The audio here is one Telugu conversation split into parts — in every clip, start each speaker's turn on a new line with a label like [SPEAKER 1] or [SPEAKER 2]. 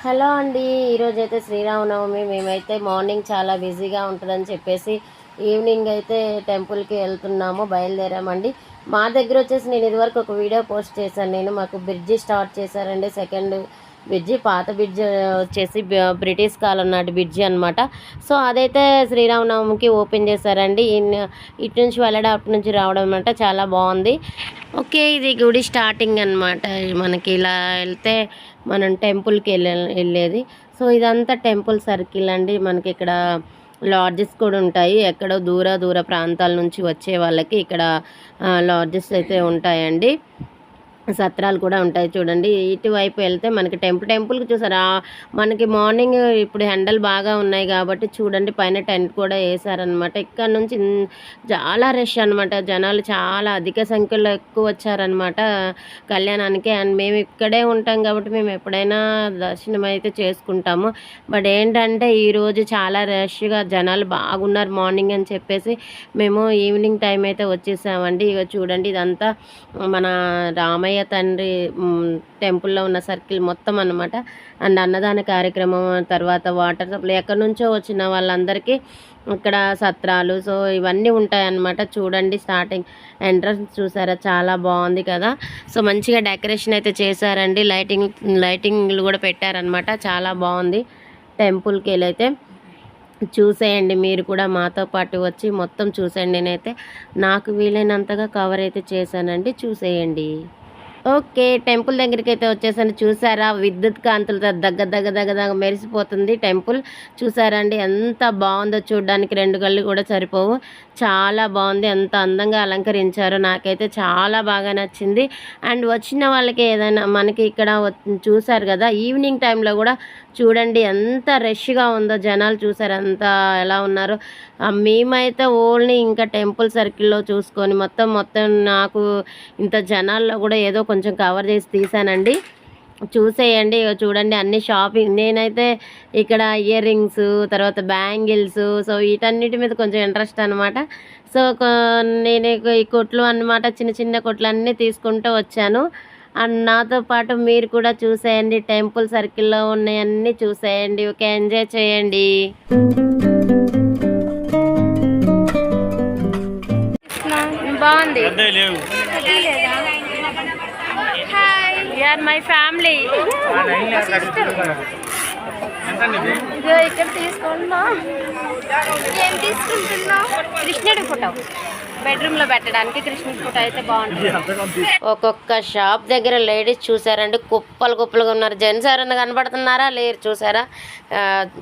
[SPEAKER 1] హలో అండి ఈరోజు అయితే శ్రీరామనవమి. మేమైతే మార్నింగ్ చాలా బిజీగా ఉంటుందని చెప్పేసి ఈవినింగ్ అయితే టెంపుల్కి వెళ్తున్నాము బయలుదేరామండి. మా దగ్గర వచ్చేసి నేను ఇదివరకు ఒక వీడియో పోస్ట్ చేశాను. నేను మాకు బ్రిడ్జి స్టార్ట్ చేశారండి సెకండ్ బ్రిడ్జి పాత బ్రిడ్జి వచ్చేసి బ్రిటిష్ కాలం నాటి బ్రిడ్జి అనమాట సో అదైతే శ్రీరామనవమికి ఓపెన్ చేశారండి. ఇటు నుంచి వెళ్ళడం అటు నుంచి రావడం అనమాట చాలా బాగుంది. ఓకే ఇది గుడి స్టార్టింగ్ అనమాట మనకి ఇలా వెళ్తే మనం టెంపుల్కి వెళ్ళే వెళ్ళేది. సో ఇదంతా టెంపుల్ సర్కిల్ అండి. మనకి ఇక్కడ లాడ్జెస్ కూడా ఉంటాయి. ఎక్కడో దూర దూర ప్రాంతాల నుంచి వచ్చే వాళ్ళకి ఇక్కడ లాడ్జెస్ అయితే ఉంటాయండి. సత్రాలు కూడా ఉంటాయి చూడండి. ఇటువైపు వెళ్తే మనకి టెంపుల్ టెంపుల్కి చూసారా? మనకి మార్నింగ్ ఇప్పుడు ఎండలు బాగా ఉన్నాయి కాబట్టి చూడండి పైన టెంట్ కూడా వేసారనమాట ఇక్కడ నుంచి చాలా రష్ అనమాట జనాలు చాలా అధిక సంఖ్యలో ఎక్కువ వచ్చారనమాట కళ్యాణానికి. అండ్ మేము ఇక్కడే ఉంటాం కాబట్టి మేము ఎప్పుడైనా దర్శనం అయితే చేసుకుంటాము. బట్ ఏంటంటే ఈరోజు చాలా రష్గా జనాలు బాగున్నారు మార్నింగ్ అని చెప్పేసి. మేము ఈవినింగ్ టైం అయితే వచ్చేసామండి. ఇక చూడండి ఇదంతా మన రామయ్య తండ్రి టెంపుల్లో ఉన్న సర్కిల్ మొత్తం అన్నమాట. అండ్ అన్నదాన కార్యక్రమం తర్వాత వాటర్ సప్లై ఎక్కడి నుంచో వచ్చిన వాళ్ళందరికీ ఇక్కడ సత్రాలు. సో ఇవన్నీ ఉంటాయన్నమాట. చూడండి స్టార్టింగ్ ఎంట్రన్స్ చూసారా? చాలా బాగుంది కదా. సో మంచిగా డెకరేషన్ అయితే చేశారండి. లైటింగ్ లైటింగ్లు కూడా పెట్టారనమాట చాలా బాగుంది టెంపుల్కి వెళ్ళైతే. చూసేయండి మీరు కూడా మాతో పాటు వచ్చి మొత్తం చూసేయండి నేనైతే. నాకు వీలైనంతగా కవర్ అయితే చేశానండి. చూసేయండి. ఓకే టెంపుల్ దగ్గరికి అయితే వచ్చేసాను. చూసారా? విద్యుత్ కాంతులతో దగ్గ దగ్గ దగ్గ దగ్గ మెరిసిపోతుంది టెంపుల్. చూసారా అండి ఎంత బాగుందో చూడడానికి రెండు కళ్ళు కూడా సరిపోవు. చాలా బాగుంది. ఎంత అందంగా అలంకరించారో నాకైతే చాలా బాగా నచ్చింది. అండ్ వచ్చిన వాళ్ళకి ఏదైనా మనకి ఇక్కడ చూసారు కదా? ఈవినింగ్ టైంలో కూడా చూడండి ఎంత రష్గా ఉందో జనాలు చూసారు. ఎంత ఎలా ఉన్నారో. మేమైతే ఓన్లీ ఇంకా టెంపుల్ సర్కిల్లో చూసుకొని మొత్తం మొత్తం నాకు ఇంత జనాల్లో కూడా ఏదో కొంచెం కవర్ చేసి తీసానండి. చూసేయండి చూడండి అన్ని షాపింగ్ నేనైతే ఇక్కడ ఇయర్ రింగ్స్ తర్వాత బ్యాంగిల్స్ సో వీటన్నిటి మీద కొంచెం ఇంట్రెస్ట్ అనమాట సో నేను ఇక ఈ కొట్లు అన్నమాట చిన్న చిన్న కొట్లు అన్నీ తీసుకుంటూ వచ్చాను. అండ్ నాతో పాటు మీరు కూడా చూసేయండి టెంపుల్ సర్కిల్లో ఉన్నాయన్నీ చూసేయండి ఓకే? ఎంజాయ్ చేయండి. బాగుంది? Are my family. ఇక్కడ తీసుకుంటున్నా ఏం తీసుకుంటున్నా కృష్ణుడి ఫోటో. బెడ్రూమ్లో పెట్టడానికి కృష్ణుడి ఫోటో అయితే బాగుంటుంది. ఒక్కొక్క షాప్ దగ్గర లేడీస్ చూసారండి. కుప్పలు కుప్పలుగా ఉన్నారు. జెంట్స్ ఎవరైనా కనబడుతున్నారా లేరు. చూసారా?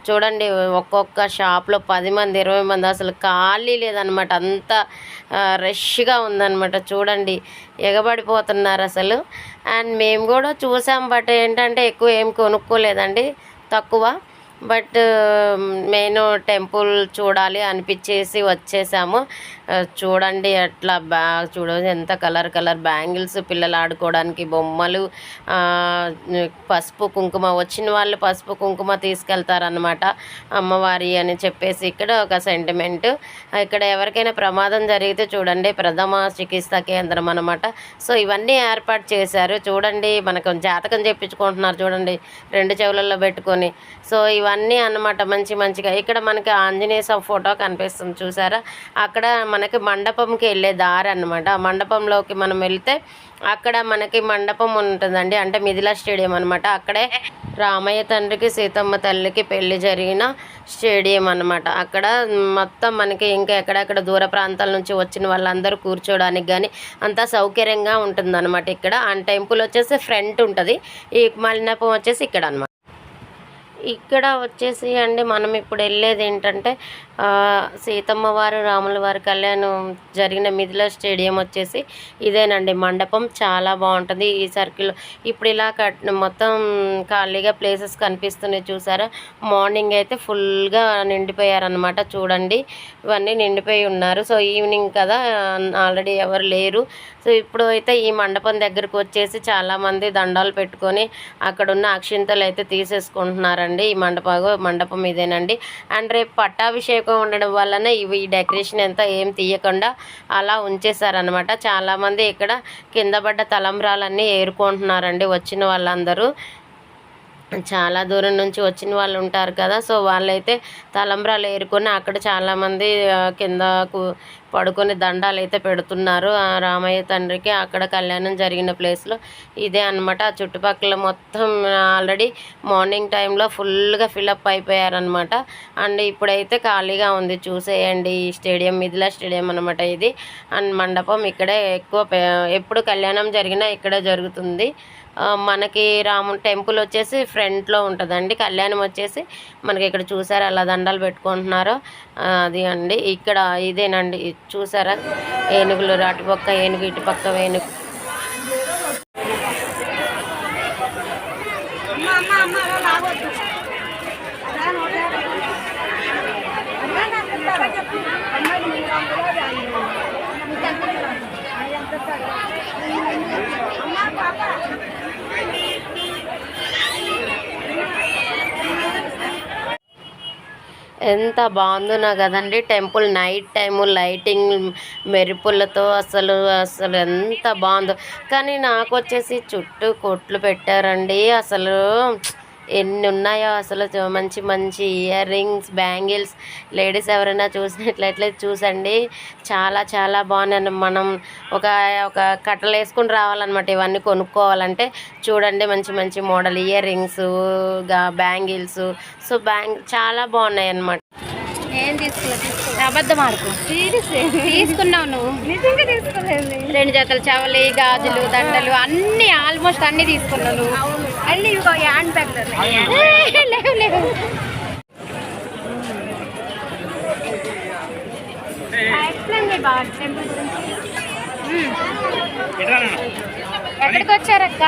[SPEAKER 1] చూడండి ఒక్కొక్క షాప్లో పది మంది ఇరవై మంది అసలు ఖాళీ లేదనమాట అంత రష్గా ఉందన్నమాట. చూడండి ఎగబడిపోతున్నారు అసలు. అండ్ మేము కూడా చూసాం. బట్ ఏంటంటే ఎక్కువ ఏం కొనుక్కోలేదండి. తక్కువ. బట్ మెయిన్ టెంపుల్ చూడాలి అనిపించేసి వచ్చేసాము. చూడండి అట్లా బ్యా చూడండి ఎంత కలర్ కలర్ బ్యాంగిల్స్ పిల్లలు ఆడుకోవడానికి బొమ్మలు. పసుపు కుంకుమ వచ్చిన వాళ్ళు పసుపు కుంకుమ తీసుకెళ్తారనమాట అమ్మవారి అని చెప్పేసి ఇక్కడ ఒక సెంటిమెంట్ ఇక్కడ ఎవరికైనా ప్రమాదం జరిగితే చూడండి ప్రథమ చికిత్స కేంద్రం అనమాట సో ఇవన్నీ ఏర్పాటు చేశారు. చూడండి మనకు జాతకం చెప్పించుకుంటున్నారు చూడండి రెండు చెవులలో పెట్టుకొని. సో ఇవన్నీ అన్నమాట మంచి మంచిగా. ఇక్కడ మనకి ఆంజనేయ స్వామి ఫోటో కనిపిస్తుంది చూసారా? అక్కడ మనకి మండపంకి వెళ్ళే దారి అనమాట ఆ మండపంలోకి మనం వెళ్తే అక్కడ మనకి మండపం ఉంటుందండి. అంటే మిథిలా స్టేడియం అనమాట అక్కడే రామయ్య తండ్రికి సీతమ్మ తల్లికి పెళ్ళి జరిగిన స్టేడియం అనమాట అక్కడ మొత్తం మనకి ఇంకా ఎక్కడెక్కడ దూర ప్రాంతాల నుంచి వచ్చిన వాళ్ళందరూ కూర్చోడానికి కానీ అంతా సౌకర్యంగా ఉంటుందన్నమాట ఇక్కడ. ఆ టెంపుల్ వచ్చేసి ఫ్రంట్ ఉంటుంది. ఈ మండపం వచ్చేసి ఇక్కడ అనమాట ఇక్కడ వచ్చేసి అండి మనం ఇప్పుడు వెళ్ళేది ఏంటంటే సీతమ్మ వారు రాముల వారి కళ్యాణం జరిగిన మిథుల స్టేడియం వచ్చేసి ఇదేనండి. మండపం చాలా బాగుంటుంది. ఈ సర్కిల్ ఇప్పుడు ఇలా కట్ మొత్తం ఖాళీగా ప్లేసెస్ కనిపిస్తున్నాయి చూసారా? మార్నింగ్ అయితే ఫుల్గా నిండిపోయారనమాట చూడండి ఇవన్నీ నిండిపోయి ఉన్నారు. సో ఈవినింగ్ కదా ఆల్రెడీ ఎవరు లేరు. సో ఇప్పుడు అయితే ఈ మండపం దగ్గరకు వచ్చేసి చాలామంది దండాలు పెట్టుకొని అక్కడ ఉన్న అక్షింతలు అయితే తీసేసుకుంటున్నారండి. ఈ మండపం మండపం ఇదేనండి. అండ్ రేపు పట్టాభిషేకం ఉండడం వలన ఇవి ఈ డెకరేషన్ అంతా ఏం తీయకుండా అలా ఉంచేసారనమాట చాలామంది ఇక్కడ కింద పడ్డ తలంబ్రాలన్నీ ఏరుకుంటున్నారండి వచ్చిన వాళ్ళందరూ. చాలా దూరం నుంచి వచ్చిన వాళ్ళు ఉంటారు కదా సో వాళ్ళైతే తలంబ్రాలు ఏరుకొని అక్కడ చాలామంది కిందకు పడుకొని దండాలు అయితే పెడుతున్నారు. ఆ రామయ్య తండ్రికి అక్కడ కళ్యాణం జరిగిన ప్లేస్లో ఇదే అన్నమాట. ఆ చుట్టుపక్కల మొత్తం ఆల్రెడీ మార్నింగ్ టైంలో ఫుల్గా ఫిలప్ అయిపోయారనమాట అండ్ ఇప్పుడైతే ఖాళీగా ఉంది. చూసేయండి ఈ స్టేడియం. మిథిలా స్టేడియం అనమాట ఇది. అండ్ మండపం ఇక్కడే ఎక్కువ ఎప్పుడు కళ్యాణం జరిగినా ఇక్కడే జరుగుతుంది. మనకి రాము టెంపుల్ వచ్చేసి ఫ్రంట్లో ఉంటుందండి. కళ్యాణం వచ్చేసి మనకి ఇక్కడ చూసారు అలా దండాలు పెట్టుకుంటున్నారో. అది అండి. ఇక్కడ ఇదేనండి. చూసారా ఏనుగులు అటుపక్క ఏనుగు ఇటుపక్క ఏనుగు ఎంత బాగుందో కదండి. టెంపుల్ నైట్ టైము లైటింగ్ మెరుపులతో అసలు అసలు ఎంత బాగుందో. కానీ నాకు వచ్చేసి చుట్టూ కొట్లు పెట్టారండి. అసలు ఎన్ని ఉన్నాయో అసలు మంచి మంచి ఇయర్ రింగ్స్ బ్యాంగిల్స్ లేడీస్ ఎవరైనా చూసినట్లయితే చూసండి. చాలా చాలా బాగున్నాయి మనం ఒక ఒక కట్టలు వేసుకుని రావాలన్నమాట. ఇవన్నీ కొనుక్కోవాలంటే చూడండి మంచి మంచి model ear rings bangles so bang చాలా బాగున్నాయి అన్నమాట
[SPEAKER 2] ఏం తీసుకోలేదు అబద్ధం ఆడుకో. తీసుకున్నావు నువ్వు. నిజంగా తీసుకోలేదు రెండు జతలు చవలి గాజులు దండలు అన్ని ఆల్మోస్ట్ అన్ని తీసుకున్నావు అన్ని ఇదిగో హ్యాండ్ బ్యాగ్ లేవు లేవు. ఎక్స్ప్లెయిన్ బాగా టెంపుల్. ఎక్కడికి వచ్చారక్క?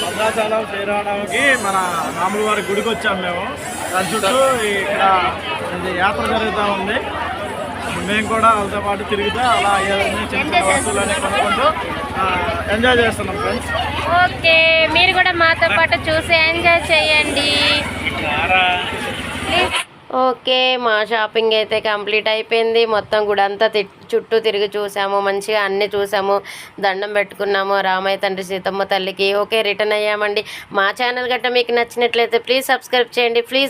[SPEAKER 3] భద్రాచలం శ్రీరామనవమికి మన రాముల వారి గుడికి వచ్చాం మేము. దాని చుట్టూ ఇక్కడ యాత్ర జరుగుతూ ఉంది. మేము కూడా వాళ్ళతో పాటు తిరుగుతూ అలా ఏదైనా చిన్న చిన్న వస్తువులని కొనుక్కుంటూ ఎంజాయ్ చేస్తున్నాం ఫ్రెండ్స్
[SPEAKER 2] ఓకే మీరు కూడా మాతో పాటు చూసి ఎంజాయ్ చేయండి.
[SPEAKER 1] ఓకే మా షాపింగ్ అయితే కంప్లీట్ అయిపోయింది. మొత్తం కూడా అంతా తి- చుట్టూ తిరిగి చూసాము. మంచిగా అన్నీ చూసాము. దండం పెట్టుకున్నాము. రామయ్య తండ్రి సీతమ్మ తల్లికి. ఓకే రిటర్న్ అయ్యామండి. మా ఛానల్ గట్ట మీకు నచ్చినట్లయితే ప్లీజ్ సబ్స్క్రైబ్ చేయండి. ప్లీజ్